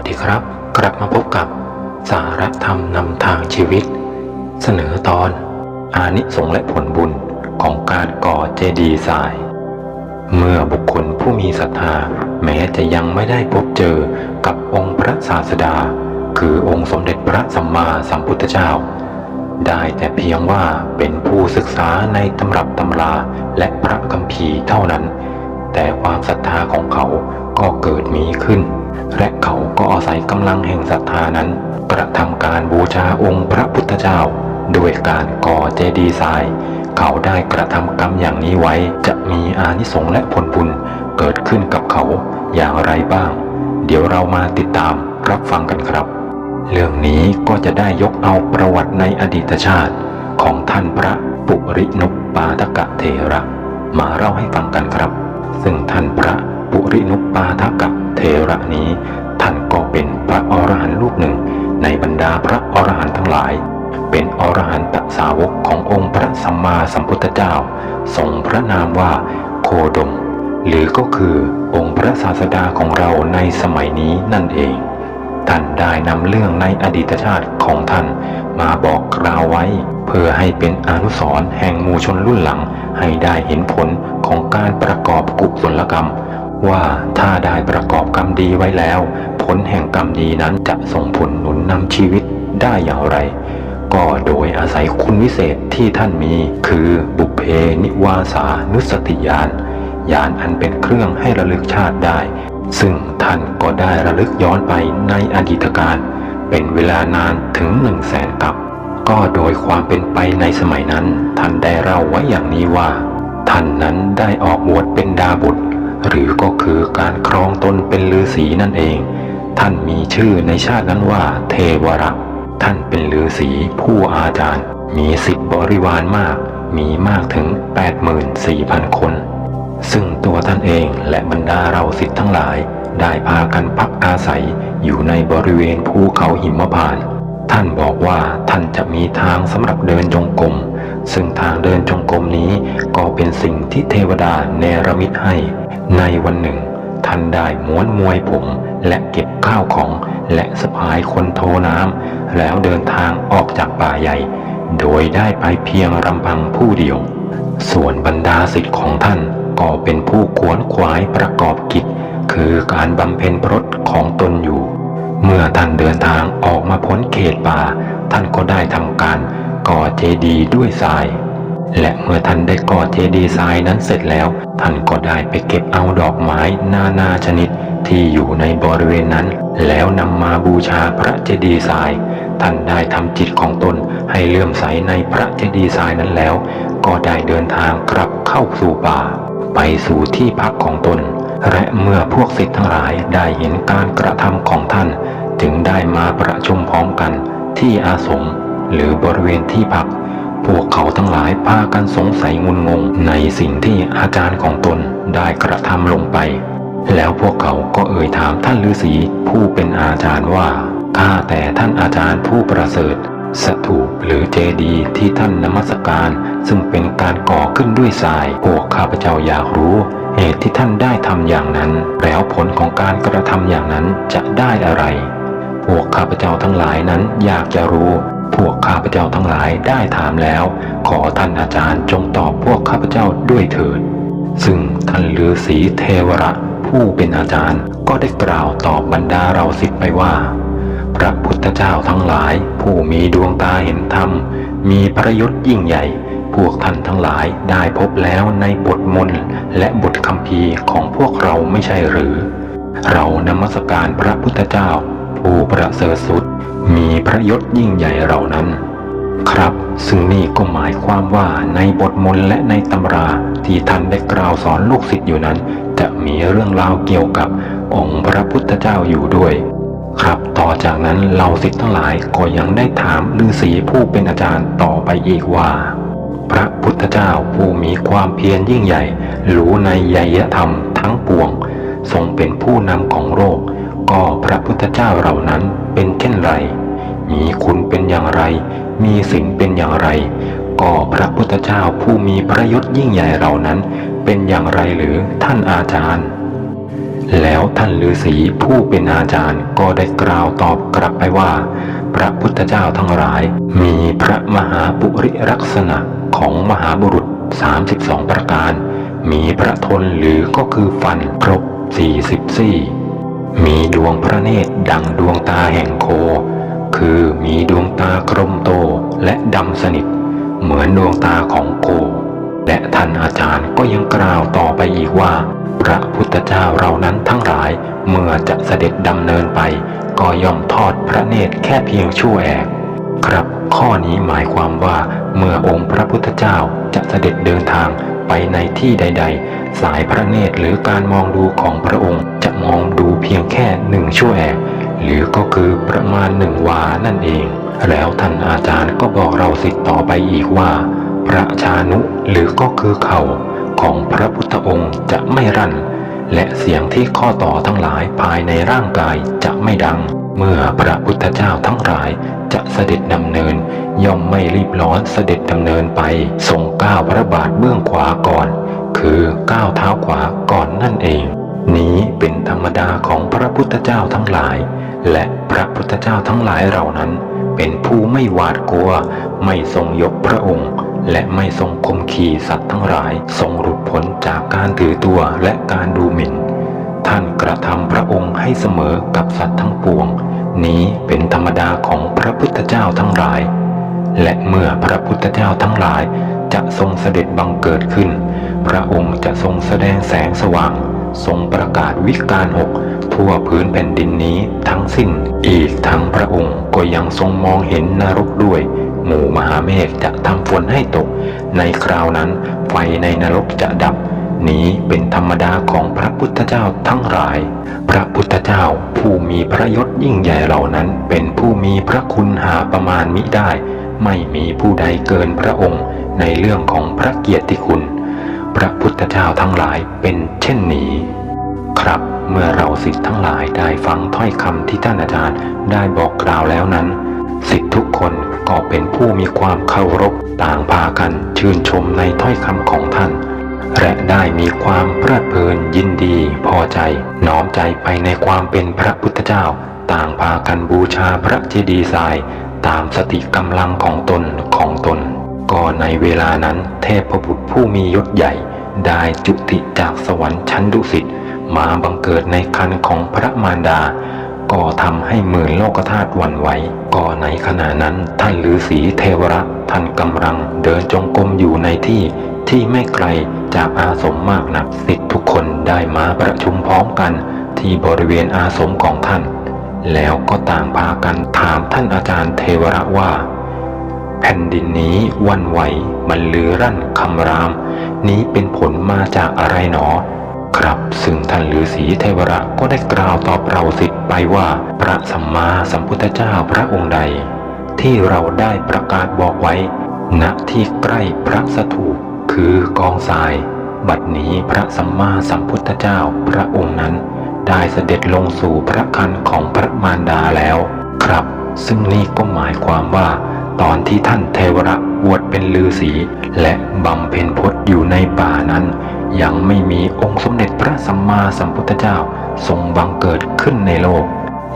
วัสดีครับ กลับมาพบกับสารธรรมนำทางชีวิต เสนอตอนอานิสงส์และผลบุญของการก่อเจดีย์ทราย เมื่อบุคคลผู้มีศรัทธาแม้จะยังไม่ได้พบเจอกับองค์พระศาสดา คือองค์สมเด็จพระสัมมาสัมพุทธเจ้า ได้แต่เพียงว่าเป็นผู้ศึกษาในตำรับตำราและพระคัมภีร์เท่านั้น แต่ความศรัทธาของเขาก็เกิดมีขึ้น และเขาก็อาศัยกำลังแห่งศรัทธานั้น กระทำการบูชาองค์พระพุทธเจ้า ด้วยการก่อเจดีย์ทราย เขาได้กระทำกรรมอย่างนี้ไว้ จะมีอานิสงส์และผลบุญเกิดขึ้นกับเขาอย่างไรบ้าง เดี๋ยวเรามาติดตามรับฟังกันครับ เรื่องนี้ก็จะได้ยกเอาประวัติในอดีตชาติของท่านพระปุรินุปปาทกะเถระ มาเล่าให้ฟังกันครับ ซึ่งท่านพระปุรินุปปาทกะ เถระนี้ ท่านก็เป็นพระอรหันต์รูปหนึ่ง ในบรรดาพระอรหันต์ทั้งหลาย เป็นอรหันตสาวกขององค์พระสัมมาสัมพุทธเจ้าทรงพระนามว่าโคดม หรือก็คือองค์พระศาสดาของเราในสมัยนี้นั่นเอง ท่านได้นำเรื่องในอดีตชาติของท่านมาบอกกล่าวไว้ เพื่อให้เป็นอนุสรณ์แห่งหมู่ชนรุ่นหลังให้ได้เห็นผลของการประกอบกุศลกรรม ว่าถ้าได้ประกอบกรรมดีไว้แล้ว ผลแห่งกรรมดีนั้นจะส่งผลหนุนนำชีวิตได้อย่างไร ก็โดยอาศัยคุณวิเศษที่ท่านมีคือบุพเพนิวาสานุสติญาณญาณอันเป็นเครื่องให้ระลึกชาติได้ ซึ่งท่านก็ได้ระลึกย้อนไปในอดีตการ เป็นเวลานานถึงหนึ่งแสนกับ ก็โดยความเป็นไปในสมัยนั้น ท่านได้เล่าไว้อย่างนี้ว่า ท่านนั้นได้ออกบวชเป็นดาบุตร หรือก็คือการครองตนเป็นฤาษีนั่นเอง ท่านมีชื่อในชาตินั้นว่าเทวระท่านเป็นฤาษีผู้อาจารย์ มีสิทธิบริวารมาก มีมากถึง 84,000 คน ซึ่งตัวท่านเองและบรรดาเราสิทธิ์ทั้งหลาย ได้พากันพักอาศัยอยู่ในบริเวณภูเขาหิมพานต์ท่านบอกว่าท่านจะมีทางสำหรับเดินจงกรม ซึ่งทางเดินจงกรมนี้ก็เป็นสิ่งที่เทวดาเนรมิตให้ ในวันหนึ่ง ท่านได้ม้วนมวยผม และเก็บข้าวของ และสะพายคนโทน้ำแล้วเดินทางออกจากป่าใหญ่ โดยได้ไปเพียงลำพังผู้เดียว ส่วนบรรดาสิทธิ์ของท่านก็เป็นผู้ขวนขวายประกอบกิจ คือการบำเพ็ญพรตของตนอยู่ เมื่อท่านเดินทางออกมาพ้นเขตป่า ท่านก็ได้ทำการ ก่อเจดีย์ด้วยทราย และเมื่อท่านได้ก่อเจดีย์ทรายนั้นเสร็จแล้ว ท่านก็ได้ไปเก็บเอาดอกไม้นานาชนิดที่อยู่ในบริเวณนั้น แล้วนำมาบูชาพระเจดีย์ทราย ท่านได้ทำจิตของตนให้เลื่อมใสในพระเจดีย์ทรายนั้นแล้ว ก็ได้เดินทางกลับเข้าสู่ป่า ไปสู่ที่พักของตน และเมื่อพวกศิษย์ทั้งหลายได้เห็นการกระทำของท่าน จึงได้มาประชุมพร้อมกันที่อาสม หรือบริเวณที่พัก พวกเขาทั้งหลายพากันสงสัยงุนงงในสิ่งที่อาจารย์ของตนได้กระทำลงไป แล้วพวกเขาก็เอ่ยถามท่านฤาษีผู้เป็นอาจารย์ว่าข้าแต่ท่านอาจารย์ผู้ประเสริฐสถูปหรือเจดีย์ที่ท่านนมัสการ ซึ่งเป็นการก่อขึ้นด้วยทรายพวกข้าพเจ้าอยากรู้ เหตุที่ท่านได้ทำอย่างนั้น แล้วผลของการกระทำอย่างนั้นจะได้อะไร พวกข้าพเจ้าทั้งหลายนั้นอยากจะรู้ พวกข้าพเจ้าทั้งหลายได้ถามแล้ว ขอท่านอาจารย์จงตอบพวกข้าพเจ้าด้วยเถิด ซึ่งท่านฤาษีเทวระผู้เป็นอาจารย์ก็ได้กล่าวตอบบรรดาเราสิทธิ์ไปว่า พระพุทธเจ้าทั้งหลาย ผู้มีดวงตาเห็นธรรม มีพระยศยิ่งใหญ่ พวกท่านทั้งหลายได้พบแล้วในบทมนต์และบทคัมภีร์ของพวกเราไม่ใช่หรือ เรานมัสการพระพุทธเจ้า ผู้ประเสริฐสุด มีพระยศยิ่งใหญ่เหล่านั้น ครับ ซึ่งนี่ก็หมายความว่าในบทมนต์และในตำราที่ท่านได้กล่าวสอนลูกศิษย์อยู่นั้น จะมีเรื่องราวเกี่ยวกับองค์พระพุทธเจ้าอยู่ด้วยครับต่อจากนั้นเหล่าศิษย์ทั้งหลายก็ยังได้ถามฤาษีผู้เป็นอาจารย์ต่อไปอีกว่า พระพุทธเจ้าผู้มีความเพียรยิ่งใหญ่ รู้ในไยธรรมทั้งปวง ทรงเป็นผู้นำของโลกก็พระพุทธเจ้าเหล่านั้นเป็นเช่นไร มีคุณเป็นอย่างไร มีสิ่งเป็นอย่างไร ก็พระพุทธเจ้าผู้มีพระยศยิ่งใหญ่เหล่านั้น เป็นอย่างไรหรือท่านอาจารย์ แล้วท่านฤาษีผู้เป็นอาจารย์ก็ได้กล่าวตอบกลับไปว่า พระพุทธเจ้าทั้งหลาย มีพระมหาปุริลักษณะของมหาบุรุษ 32 ประการ มีพระทนหรือก็คือฟันครบ 40 ซี่มีดวงพระเนตรดังดวงตาแห่งโค คือมีดวงตากลมโตและดำสนิท เหมือนดวงตาของโคและท่านอาจารย์ก็ยังกล่าวต่อไปอีกว่า พระพุทธเจ้าเรานั้นทั้งหลายเมื่อจะเสด็จดำเนินไป ก็ย่อมทอดพระเนตรแค่เพียงชั่วแอกครับข้อนี้หมายความว่าเมื่อองค์พระพุทธเจ้าจะเสด็จเดินทางไปในที่ใด ๆ สายพระเนตรหรือการมองดูของพระองค์จะมองดูเพียงแค่หนึ่งชั่วแอก หรือก็คือประมาณหนึ่งวานั่นเอง แล้วท่านอาจารย์ก็บอกเราสิทธิ์ต่อไปอีกว่า พระชานุหรือก็คือเข่าของพระพุทธองค์จะไม่รั่น และเสียงที่ข้อต่อทั้งหลายภายในร่างกายจะไม่ดัง เมื่อพระพุทธเจ้าทั้งหลายจะเสด็จดำเนิน ย่อมไม่รีบร้อนเสด็จดำเนินไปทรงก้าวพระบาทเบื้องขวาก่อน คือก้าวเท้าขวาก่อนนั่นเอง นี้เป็นธรรมดาของพระพุทธเจ้าทั้งหลาย และพระพุทธเจ้าทั้งหลายเหล่านั้น เป็นผู้ไม่หวาดกลัว ไม่ทรงยกพระองค์ และไม่ทรงคมขีสัตว์ทั้งหลาย ทรงหลุดพ้นจากการถือตัวและการดูหมิ่น ท่านกระทำพระองค์ให้เสมอกับสัตว์ทั้งปวง นี้เป็นธรรมดาของพระพุทธเจ้าทั้งหลาย และเมื่อพระพุทธเจ้าทั้งหลายจะทรงเสด็จบังเกิดขึ้น พระองค์จะทรงแสดงแสงสว่าง ทรงประกาศวิการหกทั่วพื้นแผ่นดินนี้ทั้งสิ้น อีกทั้งพระองค์ก็ยังทรงมองเห็นนรกด้วย หมู่มหาเมฆจะทำฝนให้ตก ในคราวนั้นไฟในนรกจะดับ นี้เป็นธรรมดาของพระพุทธเจ้าทั้งหลาย พระพุทธเจ้าผู้มีพระยศยิ่งใหญ่เหล่านั้น เป็นผู้มีพระคุณหาประมาณมิได้ ไม่มีผู้ใดเกินพระองค์ในเรื่องของพระเกียรติคุณ พระพุทธเจ้าทั้งหลายเป็นเช่นนี้ ครับเมื่อเราสิทธิ์ทั้งหลายได้ฟังถ้อยคำที่ท่านอาจารย์ได้บอกกล่าวแล้วนั้น สิทธิ์ทุกคนก็เป็นผู้มีความเคารพต่างพากันชื่นชมในถ้อยคำของท่าน และได้มีความเพลิดเพลินยินดีพอใจ น้อมใจไปในความเป็นพระพุทธเจ้า ต่างพากันบูชาพระเจดีย์ทราย ตามสติกำลังของตนของตน ก็ในเวลานั้นเทพบุตรผู้มียศใหญ่ ได้จุติจากสวรรค์ชั้นดุสิตมาบังเกิดในคันของพระมารดา ก็ทำให้หมื่นโลกธาตุหวั่นไหว ก็ในขณะนั้นท่านฤาษีเทวระท่านกำลังเดินจงกรมอยู่ในที่ที่ไม่ไกลจากอาสมมากนักสิทธิทุกคนได้มาประชุมพร้อมกันที่บริเวณอาสมของท่าน แล้วก็ต่างพากันถามท่านอาจารย์เทวระว่า แผ่นดินนี้วันไหวบรรลือรั่นคำราม นี้เป็นผลมาจากอะไรหนอ ครับซึ่งท่านฤาษีเทวระก็ได้กล่าวตอบเราสิทธิ์ไปว่า พระสัมมาสัมพุทธเจ้าพระองค์ใด ที่เราได้ประกาศบอกไว้ ณที่ใกล้พระสถูปคือกองทราย บัดนี้พระสัมมาสัมพุทธเจ้าพระองค์นั้น ได้เสด็จลงสู่พระคันของพระมารดาแล้ว ครับ ซึ่งนี่ก็หมายความว่า ตอนที่ท่านเทวระบวชเป็นฤาษีและบำเพ็ญพจน์อยู่ในป่านั้น ยังไม่มีองค์สมเด็จพระสัมมาสัมพุทธเจ้าทรงบังเกิดขึ้นในโลก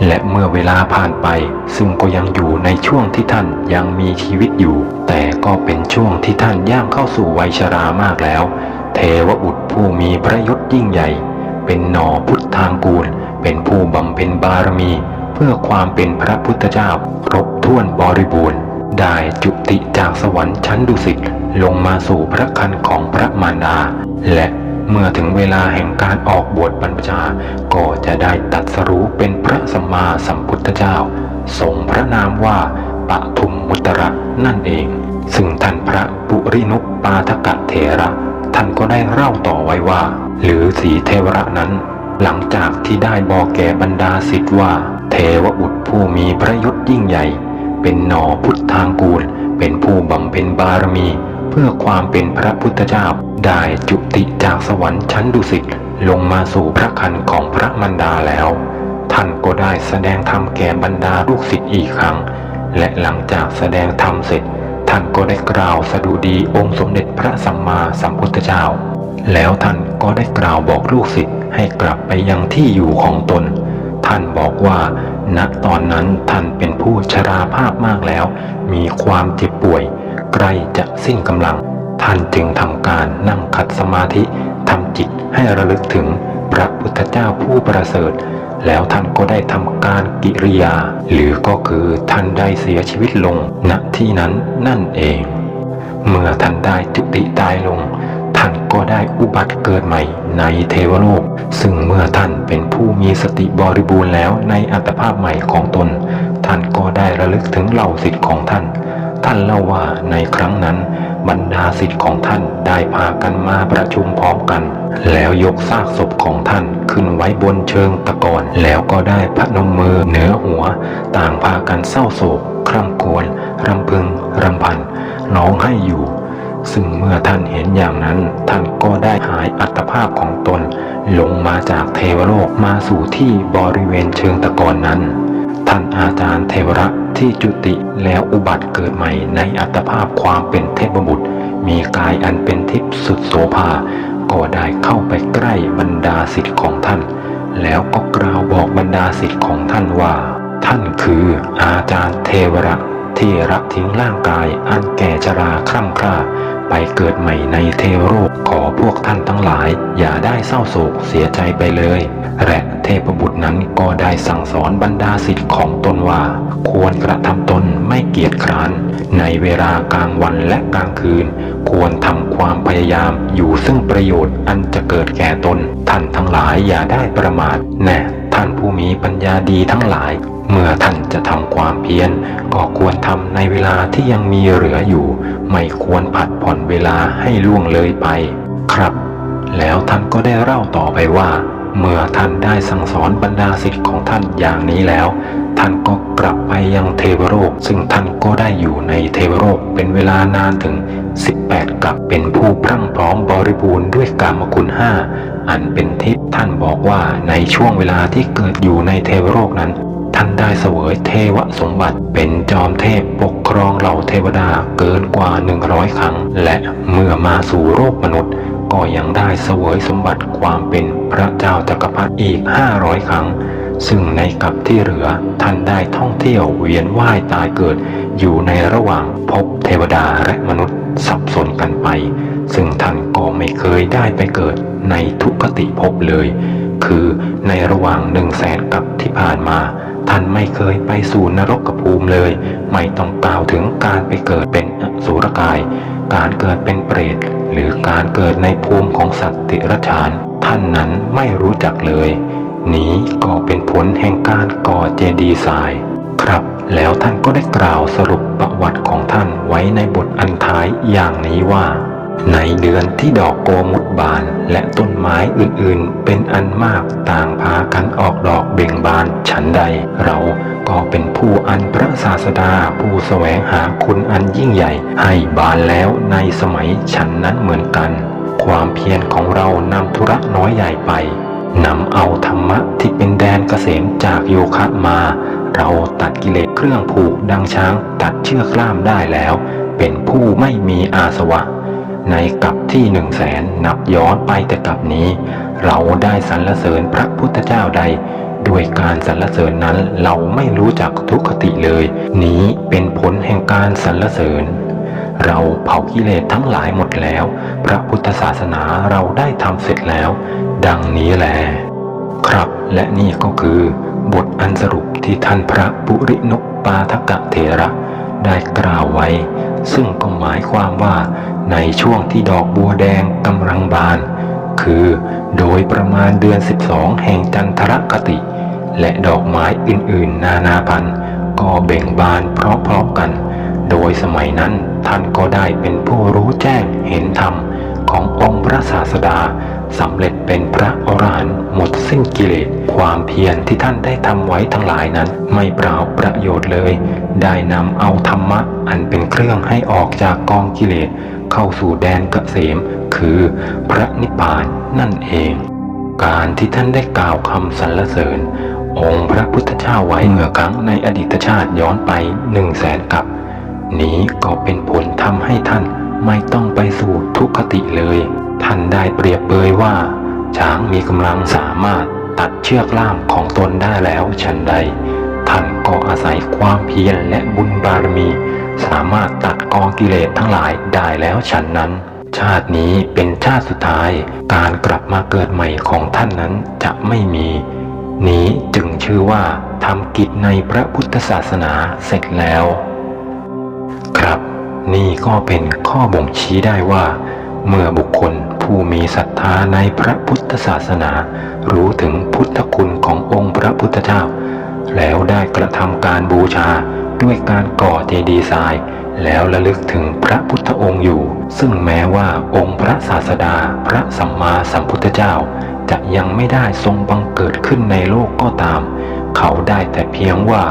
และเมื่อเวลาผ่านไป ซึ่งก็ยังอยู่ในช่วงที่ท่านยังมีชีวิตอยู่ แต่ก็เป็นช่วงที่ท่านย่างเข้าสู่วัยชรามากแล้ว เทวบุตรผู้มีพระยศยิ่งใหญ่ เป็นหนอพุทธางกูล เป็นผู้บำเพ็ญบารมี เพื่อความเป็นพระพุทธเจ้าครบถ้วนบริบูรณ์ ได้จุติจากสวรรค์ชั้นดุสิตลงมาสู่พระคันของพระมารดา และเมื่อถึงเวลาแห่งการออกบวชบรรพชา ก็จะได้ตัดสรู้เป็นพระสัมมาสัมพุทธเจ้าทรงพระนามว่าปทุมมุตระนั่นเอง ซึ่งท่านพระปุรินุปปาทกะเถระ ท่านก็ได้เล่าต่อไว้ว่า หรือสีเทวระนั้น หลังจากที่ได้บอกแก่บรรดาสิทธิ์ว่า เทวบุตรผู้มีพระยศยิ่งใหญ่ เป็นหนอพุทธางกูล เป็นผู้บำเพ็ญบารมี เพื่อความเป็นพระพุทธเจ้า ได้จุติจากสวรรค์ชั้นดุสิตลงมาสู่พระคันของพระมารดาแล้ว ท่านก็ได้แสดงธรรมแก่บรรดาลูกศิษย์อีกครั้ง และหลังจากแสดงธรรมเสร็จ ท่านก็ได้กล่าวสดุดีองค์สมเด็จพระสัมมาสัมพุทธเจ้า แล้วท่านก็ได้กล่าวบอกลูกศิษย์ให้กลับไปยังที่อยู่ของตน ท่านบอกว่า ณตอนนั้นท่านเป็นผู้ชราภาพมากแล้ว มีความเจ็บป่วย ใกล้จะสิ้นกำลัง ท่านจึงทำการนั่งขัดสมาธิทำจิตให้ระลึกถึงพระพุทธเจ้าผู้ประเสริฐ แล้วท่านก็ได้ทำการกิริยา หรือก็คือท่านได้เสียชีวิตลงณที่นั้นนั่นเอง เมื่อท่านได้จุติตายลง ท่านก็ได้อุบัติเกิดใหม่ในเทวโลก ซึ่งเมื่อท่านเป็นผู้มีสติบริบูรณ์แล้วในอัตภาพใหม่ของตน ท่านก็ได้ระลึกถึงเหล่าสิทธิ์ของท่าน ท่านเล่าว่าในครั้งนั้น บรรดาสิทธิ์ของท่านได้พากันมาประชุมพร้อมกัน แล้วยกซากศพของท่านขึ้นไว้บนเชิงตะกอนแล้วก็ได้พนมมือเหนือหัว ต่างพากันเศร้าโศกคร่ำครวญรำพึงรำพันร้องให้อยู่ ซึ่งเมื่อท่านเห็นอย่างนั้น ท่านก็ได้หายอัตภาพของตนลงมาจากเทวโลกมาสู่ที่บริเวณเชิงตะกอนนั้น ท่านอาจารย์เทวระที่จุติแล้วอุบัติเกิดใหม่ในอัตภาพความเป็นเทพบุตร มีกายอันเป็นทิพย์สุดโสภา ก็ได้เข้าไปใกล้บรรดาสิทธิ์ของท่าน แล้วก็กล่าวบอกบรรดาสิทธิ์ของท่านว่า ท่านคืออาจารย์เทวระที่ละทิ้งร่างกายอันแก่ชราคร่ำคร่า ไปเกิดใหม่ในเทวโลกขอพวกท่านทั้งหลาย อย่าได้เศร้าโศกเสียใจไปเลยและเทพบุตรนั้นก็ได้สั่งสอนบรรดาสิทธิ์ของตนว่า ควรกระทำตนไม่เกียจคร้าน ในเวลากลางวันและกลางคืน ควรทำความพยายามอยู่ซึ่งประโยชน์อันจะเกิดแก่ตน ท่านทั้งหลายอย่าได้ประมาทแน่ท่านผู้มีปัญญาดีทั้งหลาย เมื่อท่านจะทำความเพียรก็ควรทำในเวลาที่ยังมีเหลืออยู่ ไม่ควรผัดผ่อนเวลาให้ล่วงเลยไป ครับ แล้วท่านก็ได้เล่าต่อไปว่า เมื่อท่านได้สั่งสอนบรรดาศิษย์ของท่านอย่างนี้แล้ว ท่านก็กลับไปยังเทวโลกซึ่งท่านก็ได้อยู่ในเทวโลกเป็นเวลานานถึง 18 กับเป็นผู้พรั่งพร้อมบริบูรณ์ด้วยกามคุณห้าอันเป็นทิพย์ท่านบอกว่าในช่วงเวลาที่เกิดอยู่ในเทวโลกนั้น ท่านได้เสวยเทวสมบัติ เป็นจอมเทพปกครองเหล่าเทวดาเกินกว่า 100 ครั้ง และเมื่อมาสู่โลกมนุษย์ ก็ยังได้เสวยสมบัติความเป็นพระเจ้าจักรพรรดิอีก 500 ครั้ง ซึ่งในกับที่เหลือท่านได้ท่องเที่ยวเวียนว่ายตายเกิด อยู่ในระหว่างภพเทวดาและมนุษย์สับสนกันไป ซึ่งท่านก็ไม่เคยได้ไปเกิดในทุกขติภพเลย คือในระหว่างหนึ่งแสนกับที่ผ่านมา ท่านไม่เคยไปสู่นรกภูมิเลย ไม่ต้องกล่าวถึงการไปเกิดเป็นอสุรกาย การเกิดเป็นเปรต หรือการเกิดในภูมิของสัตว์ติรฉาน ท่านนั้นไม่รู้จักเลย นี้ก็เป็นผลแห่งการก่อเจดีย์ทราย ครับ แล้วท่านก็ได้กล่าวสรุปประวัติของท่านไว้ในบทอันท้ายอย่างนี้ว่า ในเดือนที่ดอกโกมุดบานและต้นไม้อื่นๆ เป็นอันมากต่างพากันออกดอกเบ่งบานฉันใด เราก็เป็นผู้อันพระศาสดาผู้แสวงหาคุณอันยิ่งใหญ่ ให้บานแล้วในสมัยฉันนั้นเหมือนกัน ความเพียรของเรานำธุระน้อยใหญ่ไปนำเอาธรรมะที่เป็นแดนเกษมจากโยคะมา เราตัดกิเลสเครื่องผูกดังช้าง ตัดเชือกล่ามได้แล้ว เป็นผู้ไม่มีอาสวะ ในกับที่หนึ่งแสนนับย้อนไปแต่กับนี้ เราได้สรรเสริญพระพุทธเจ้าใด ด้วยการสรรเสริญนั้นเราไม่รู้จักทุกขติเลย นี้เป็นผลแห่งการสรรเสริญ เราเผากิเลสทั้งหลายหมดแล้ว พระพุทธศาสนาเราได้ทำเสร็จแล้ว ดังนี้แหละครับและนี่ก็คือบทอันสรุปที่ท่านพระปุรินุปปาทกะเถระ ได้กล่าวไว้ ซึ่งก็หมายความว่า ในช่วงที่ดอกบัวแดงกำลังบาน คือโดยประมาณเดือน 12 แห่งจันทรคติ และดอกไม้อื่นๆ นานาพันธุ์ก็เบ่งบานเพราะๆกัน โดยสมัยนั้นท่านก็ได้เป็นผู้รู้แจ้งเห็นธรรมขององค์พระศาสดาสำเร็จเป็นพระอรหันต์หมดสิ้นกิเลส ความเพียรที่ท่านได้ทำไว้ทั้งหลายนั้น ไม่เปล่าประโยชน์เลย ได้นำเอาธรรมะอันเป็นเครื่องให้ออกจากกองกิเลส เข้าสู่แดนเกษม คือพระนิพพานนั่นเอง การที่ท่านได้กล่าวคำสรรเสริญ องค์พระพุทธเจ้าไว้เมื่อครั้งในอดีตชาติย้อนไปหนึ่งแสนกับ นี้ก็เป็นผลทำให้ท่านไม่ต้องไปสู่ทุกขติเลย ท่านได้เปรียบเปยว่า ช้างมีกำลังสามารถตัดเชือกล่ามของตนได้แล้วฉันใด ท่านก็อาศัยความเพียรและบุญบารมี สามารถตัดกองกิเลสทั้งหลายได้แล้วฉันนั้น ชาตินี้เป็นชาติสุดท้าย การกลับมาเกิดใหม่ของท่านนั้นจะไม่มี นี้จึงชื่อว่าทำกิจในพระพุทธศาสนาเสร็จแล้ว ครับ นี่ก็เป็นข้อบ่งชี้ได้ว่า เมื่อบุคคลผู้มีศรัทธาในพระพุทธศาสนา รู้ถึงพุทธคุณขององค์พระพุทธเจ้า แล้วได้กระทำการบูชา ด้วยการก่อเจดีย์ทราย แล้วระลึกถึงพระพุทธองค์อยู่ ซึ่งแม้ว่าองค์พระศาสดา พระสัมมาสัมพุทธเจ้า จะยังไม่ได้ทรงบังเกิดขึ้นในโลกก็ตาม เขาได้แต่เพียงว่า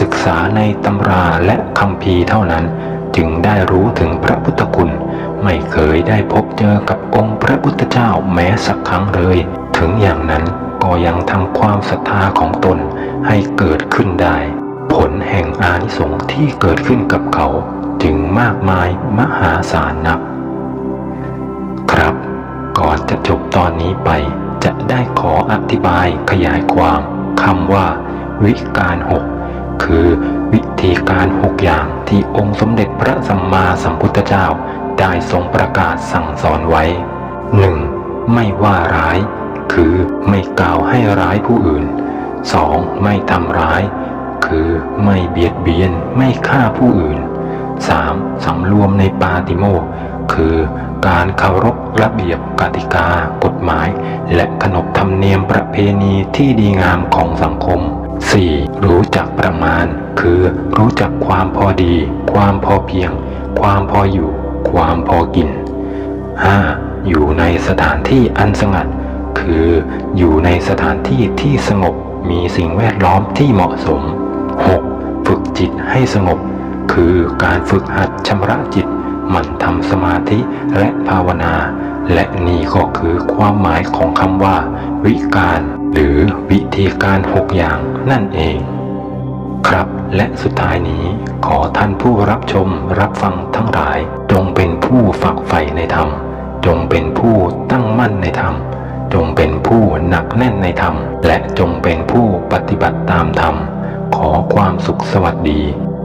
ศึกษาในตำราและคำพีเท่านั้น จึงได้รู้ถึงพระพุทธคุณ ไม่เคยได้พบเจอกับองค์พระพุทธเจ้าแม้สักครั้งเลย ถึงอย่างนั้นก็ยังทำความศรัทธาของตนให้เกิดขึ้นได้ ผลแห่งอานิสงส์ที่เกิดขึ้นกับเขาจึงมากมายมหาศาลนัก ครับ ก่อนจะจบตอนนี้ไป จะได้ขออธิบายขยายความคำว่า วิการหกคือวิธีการหกอย่างที่องค์สมเด็จพระสัมมาสัมพุทธเจ้าได้ทรงประกาศสั่งสอนไว้ 1. ไม่ว่าร้าย คือไม่กล่าวให้ร้ายผู้อื่น 2. ไม่ทำร้าย คือไม่เบียดเบียนไม่ฆ่าผู้อื่น 3. สำรวมในปาติโมกคือการเคารพระเบียบกติกา กฎหมาย และขนบธรรมเนียมประเพณีที่ดีงามของสังคม 4. รู้จักประมาณ คือรู้จักความพอดี ความพอเพียง ความพออยู่ ความพอกิน 5. อยู่ในสถานที่อันสงัด คืออยู่ในสถานที่ที่สงบมีสิ่งแวดล้อมที่เหมาะสม 6. ฝึกจิตให้สงบ คือการฝึกหัดชำระจิตมันทำสมาธิและภาวนา และนี่ก็คือความหมายของคำว่า วิการ หรือวิธีการหกอย่างนั่นเอง ครับและสุดท้ายนี้ขอท่านผู้รับชมรับฟังทั้งหลาย จงเป็นผู้ฝักใฝ่ในธรรม จงเป็นผู้ตั้งมั่นในธรรม จงเป็นผู้หนักแน่นในธรรม และจงเป็นผู้ปฏิบัติตามธรรม ขอความสุขสวัสดี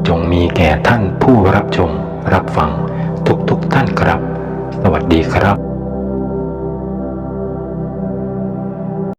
จงมีแก่ท่านผู้รับชม รับฟังทุกๆทท่านครับ สวัสดีครับ